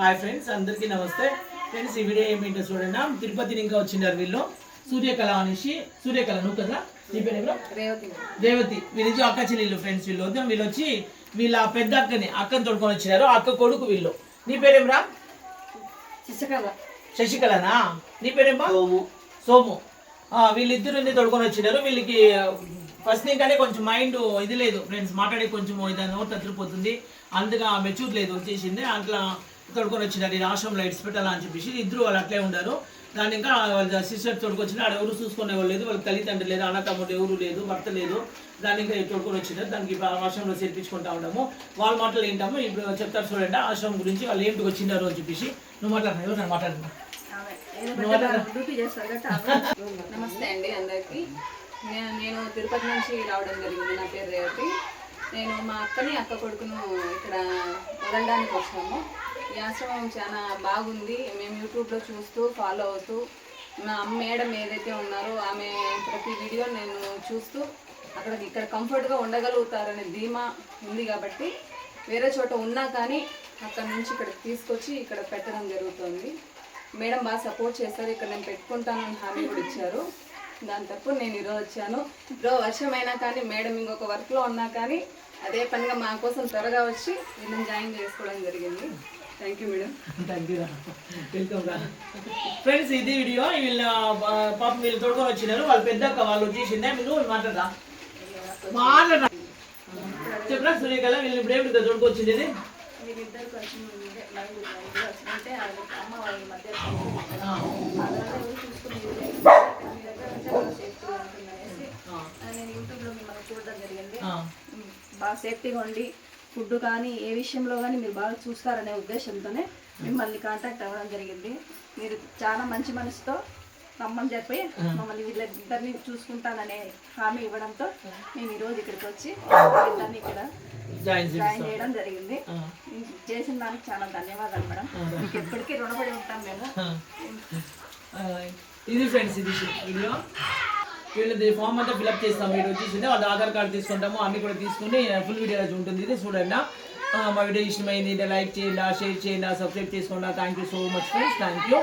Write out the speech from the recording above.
Hi friends అందరికీ నమస్తే. Friends ఈ వీడియో ఏమిటో చూడండి. తిరుపతిని ఇంకా వచ్చినారు వీళ్ళు. సూర్యకళ అనేసి సూర్యకళ నువ్వు కదా నీ పేరు ఎవరు? రేవతి. వీళ్ళు అక్క చెల్లెళ్ళు ఫ్రెండ్స్ వీళ్ళు. వద్దాం వీళ్ళు వచ్చి వీళ్ళ పెద్ద అక్కని అక్కని తోడుకొని వచ్చినారు. అక్క కొడుకు వీళ్ళు. నీ పేరేమ్రా? శిశకళ. శశికళనా? నీ పేరేమ్మా సోము. సోము. ఆ, వీళ్ళిద్దరిని తోడుకొని వచ్చినారు. వీళ్ళకి ఫస్ట్ కానీ కొంచెం మైండ్ ఇది లేదు. ఫ్రెండ్స్ మాట్లాడే కొంచెం ఇది నోట్ తత్రిపోతుంది అందుగా మెచ్యూర్ లేదు. వచ్చేసింది. అట్లా తోడుకొని వచ్చినారు. ఈ రాష్ట్రంలో ఇట్స్ పెట్టాలా అని చెప్పేసి ఇద్దరు వాళ్ళు అట్లే ఉన్నారు దాన్ని ఇంకా వాళ్ళ సిస్టర్ తోడుకొచ్చిన ఆడ ఎవరు చూసుకునే వాళ్ళు లేదు. వాళ్ళకి తల్లిదండ్రులు లేదు అన్న తమ్ముడు ఎవరు లేదు భర్త లేదు. దాన్ని ఇంకా తోడుకొని వచ్చినారు. దానికి ఆశ్రమంలో చేర్పించుకుంటా ఉంటాము వాళ్ళ మాటలు ఏంటాము ఇప్పుడు చెప్తారు చూడండి. ఆశ్రమం గురించి వాళ్ళు ఏంటికి వచ్చినారు అని చెప్పేసి నువ్వు మాట్లాడినా ఎవరు నన్ను మాట్లాడుతున్నా నమస్తే అండి అందరికి. నేను నేను తిరుపతి నుంచి రావడం జరిగింది. నా పేరు రేవతి. నేను మా అక్కని అక్క కొడుకును ఇక్కడ వదలడానికి వచ్చాము. ఈ ఆశ్రమం చాలా బాగుంది. మేము యూట్యూబ్లో చూస్తూ ఫాలో అవుతూ మా అమ్మ మేడం ఏదైతే ఉన్నారో ఆమె ప్రతి వీడియో నేను చూస్తూ అక్కడ ఇక్కడ కంఫర్ట్గా ఉండగలుగుతారనే ధీమా ఉంది కాబట్టి వేరే చోట ఉన్నా కానీ అక్కడ నుంచి ఇక్కడికి తీసుకొచ్చి ఇక్కడ పెట్టడం జరుగుతుంది. మేడం బాగా సపోర్ట్ చేస్తారు. ఇక్కడ నేను పెట్టుకుంటానని హామీ కూడా ఇచ్చారు. దాని తప్పు నేను ఈరోజు వచ్చాను. ఈరోజు వర్షమైనా కానీ మేడం ఇంకొక వర్క్లో ఉన్నా కానీ అదే పనిగా మా కోసం త్వరగా వచ్చి వీళ్ళని జాయిన్ చేసుకోవడం జరిగింది. Thank you madam thank you welcome రా ఫ్రెండ్స్ ఇది వీడియో. వీళ్ళ పాపం వీళ్ళు తోడుకొని వచ్చినారు. వాళ్ళు పెద్ద అక్క వాళ్ళు వచ్చేసిందే. మీరు మాట్లాడరా? మాట్లాడరా? చెప్పరా సూర్యకళ వీళ్ళు ఇప్పుడు ఏమిటి తోడుకొచ్చింది ఇది? బాగా సేఫ్టీగా ఉండి ఫుడ్ కానీ ఏ విషయంలో కానీ మీరు బాగా చూస్తారనే ఉద్దేశంతోనే మిమ్మల్ని కాంటాక్ట్ అవ్వడం జరిగింది. మీరు చాలా మంచి మనసుతో రమ్మని చెప్పి మమ్మల్ని వీళ్ళిద్దరిని చూసుకుంటాననే హామీ ఇవ్వడంతో మేము ఈరోజు ఇక్కడికి వచ్చి వీళ్ళిద్దరిని ఇక్కడ జాయిన్ చేయడం జరిగింది. చేసిన దానికి చాలా ధన్యవాదాలు మేడం. మీకు ఎప్పటికీ రుణపడి ఉంటాం మేము. ఇది ఫ్రెండ్స్ ఇది వీడియో. వీళ్ళది ఫామ్ అంతా ఫిల్అప్ చేస్తాం. వీడియో వచ్చేసింది వాళ్ళ ఆధార్ కార్డు తీసుకుంటాము అన్ని కూడా తీసుకుని ఫుల్ వీడియో ఉంటుంది. ఇది చూడండి. మా వీడియో ఇష్టమైంది లైక్ చేయండి షేర్ చేయండి సబ్స్క్రైబ్ చేసుకోండి. Thank you so much friends thank you